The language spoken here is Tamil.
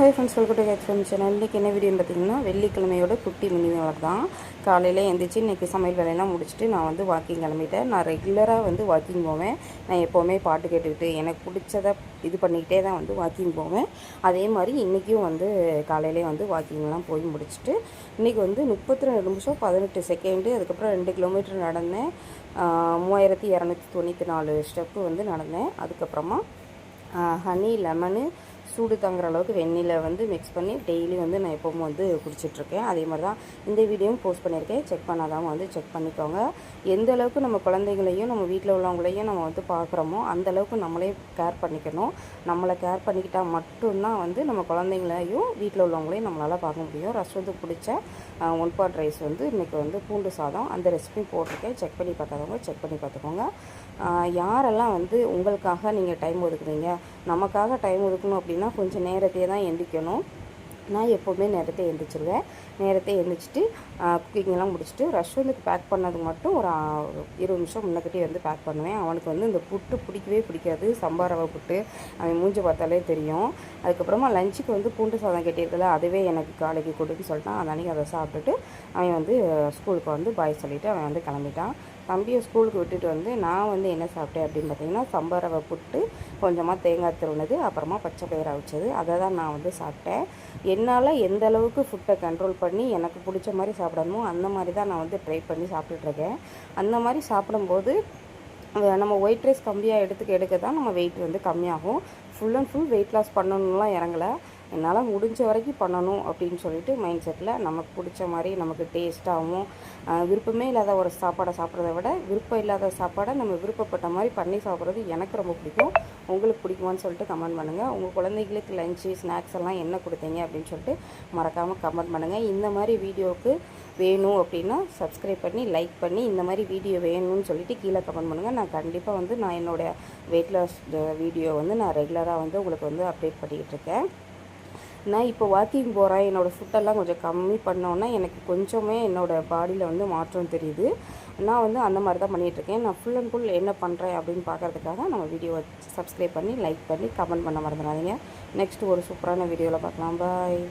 Hi friends welcome to HM channel இன்றைக்கி என்ன வீடியோன்னு பார்த்தீங்கன்னா வெள்ளிக்கிழமையோட குட்டி மினி தான். காலையில் எழுந்திரிச்சு இன்றைக்கி சமையல் வேலையெல்லாம் முடிச்சுட்டு நான் வந்து வாக்கிங் கிளம்பிட்டேன். நான் ரெகுலராக வந்து வாக்கிங் போவேன். நான் எப்போவுமே பாட்டு கேட்டுக்கிட்டு எனக்கு பிடிச்சத இது பண்ணிக்கிட்டே தான் வந்து வாக்கிங் போவேன். அதே மாதிரி இன்றைக்கும் வந்து காலையிலே வந்து வாக்கிங்லாம் போய் முடிச்சுட்டு இன்றைக்கி வந்து முப்பத்தி ரெண்டு நிமிஷம் பதினெட்டு செகண்டு அதுக்கப்புறம் ரெண்டு கிலோமீட்டர் நடந்தேன். மூவாயிரத்தி இரநூத்தி தொண்ணூற்றி நாலு ஸ்டெப்பு வந்து நடந்தேன். அதுக்கப்புறமா ஹனி லெமனு சூடு தங்குற அளவுக்கு வெந்நில வந்து மிக்ஸ் பண்ணி டெய்லி வந்து நான் எப்பவும் வந்து குடிச்சிட்ருக்கேன் அதே மாதிரி தான் இந்த வீடியோவும் போஸ்ட் பண்ணியிருக்கேன். செக் பண்ணாதவங்க வந்து செக் பண்ணிக்கோங்க. எந்த அளவுக்கு நம்ம குழந்தைங்களையும் நம்ம வீட்டில் உள்ளவங்களையும் நம்ம வந்து பார்க்குறோமோ அந்த அளவுக்கு நம்மளே கேர் பண்ணிக்கணும். நம்மளை கேர் பண்ணிக்கிட்டால் மட்டும்தான் வந்து நம்ம குழந்தைங்களையும் வீட்டில் உள்ளவங்களையும் நம்மளால் பார்க்க முடியும். ரசத்துக்கு பிடிச்ச ஒன் பாட் ரைஸ் வந்து இன்றைக்கி வந்து பூண்டு சாதம். அந்த ரெசிபி போட்டிருக்கேன். செக் பண்ணி பார்க்காதவங்க செக் பண்ணி பார்த்துக்கோங்க. யாரெல்லாம் வந்து உங்களுக்காக நீங்கள் டைம் ஒதுக்குறீங்க நமக்காக டைம் ஒதுக்கணும் அப்படின்னா கொஞ்சம் நேரத்தையே தான் எந்திக்கணும். நான் எப்போவுமே நேரத்தை எழுந்திரிச்சிருவேன் நேரத்தை எழுந்திரிச்சிட்டு குக்கிங்லாம் முடிச்சுட்டு ரஷ்வந்துக்கு பேக் பண்ணதுக்கு மட்டும் ஒரு இருபது நிமிஷம் முன்னக்கிட்டே வந்து பேக் பண்ணுவேன். அவனுக்கு வந்து இந்த புட்டு பிடிக்கவே பிடிக்காது. சம்பார் ரவை புட்டு அவன் மூஞ்சி பார்த்தாலே தெரியும். அதுக்கப்புறமா லஞ்சுக்கு வந்து பூண்டு சாதம் கட்டியிருக்கல அதுவே எனக்கு காலைக்கு கொடுன்னு சொல்லிட்டான். அதன்னைக்கு அதை சாப்பிட்டுட்டு அவன் வந்து ஸ்கூலுக்கு வந்து பாய் சொல்லிவிட்டு அவன் வந்து கிளம்பிட்டான். தம்பியை ஸ்கூலுக்கு விட்டுட்டு வந்து நான் வந்து என்ன சாப்பிட்டேன் அப்படின்னு பார்த்தீங்கன்னா சம்பார் ரவை புட்டு கொஞ்சமாக தேங்காய் திருவுனது அப்புறமா பச்சை பயிர் அவிச்சது. அதை தான் நான் வந்து சாப்பிட்டேன். என்னால் எந்த அளவுக்கு ஃபுட்டை கண்ட்ரோல் பண்ணி எனக்கு பிடிச்ச மாதிரி சாப்பிடணுமோ அந்த மாதிரி தான் நான் வந்து ட்ரை பண்ணி சாப்பிட்டுட்ருக்கேன் அந்த மாதிரி சாப்பிடும்போது நம்ம ஒயிட் ரைஸ் கம்மியாக எடுத்துக்க எடுக்க தான் நம்ம வெயிட் வந்து கம்மியாகும். Full and full weight loss பண்ணணும்லாம் இறங்கலை. என்னால் முடிஞ்ச வரைக்கும் பண்ணணும் அப்படின்னு சொல்லிட்டு மைண்ட் செட்டில் நமக்கு பிடிச்ச மாதிரி நமக்கு டேஸ்ட்டாகவும் விருப்பமே இல்லாத ஒரு சாப்பாடை சாப்பிட்றத விட விருப்பம் இல்லாத சாப்பாடை நம்ம விருப்பப்பட்ட மாதிரி பண்ணி சாப்பிட்றது எனக்கு ரொம்ப பிடிக்கும். உங்களுக்கு பிடிக்குமான்னு சொல்லிட்டு கமெண்ட் பண்ணுங்கள் உங்கள் குழந்தைங்களுக்கு லஞ்சு ஸ்நாக்ஸ் எல்லாம் என்ன கொடுத்தீங்க அப்படின்னு சொல்லிட்டு மறக்காமல் கமெண்ட் பண்ணுங்கள் இந்த மாதிரி வீடியோவுக்கு வேணும் அப்படின்னா சப்ஸ்கிரைப் பண்ணி லைக் பண்ணி இந்த மாதிரி வீடியோ வேணும்னு சொல்லிட்டு கீழே கமெண்ட் பண்ணுங்கள் நான் கண்டிப்பாக வந்து நான் என்னோடய வெயிட் லாஸ் வீடியோ வந்து நான் ரெகுலராக வந்து உங்களுக்கு வந்து அப்டேட் பண்ணிக்கிட்டு இருக்கேன். நான் இப்போ வாக்கிங் போகிறேன் என்னோடய ஃபுட்டெல்லாம் கொஞ்சம் கம்மி பண்ணோன்னா எனக்கு கொஞ்சமே என்னோடய பாடியில் வந்து மாற்றம் தெரியுது. நான் வந்து அந்த மாதிரி தான் பண்ணிகிட்ருக்கேன் நான் ஃபுல் அண்ட் ஃபுல் என்ன பண்ணுறேன் அப்படின்னு பார்க்கறதுக்காக நம்ம வீடியோவை சப்ஸ்கிரைப் பண்ணி லைக் பண்ணி கமெண்ட் பண்ண மறந்துடாதீங்க. நெக்ஸ்ட் ஒரு சூப்பரான வீடியோவில் பார்க்கலாம். பாய்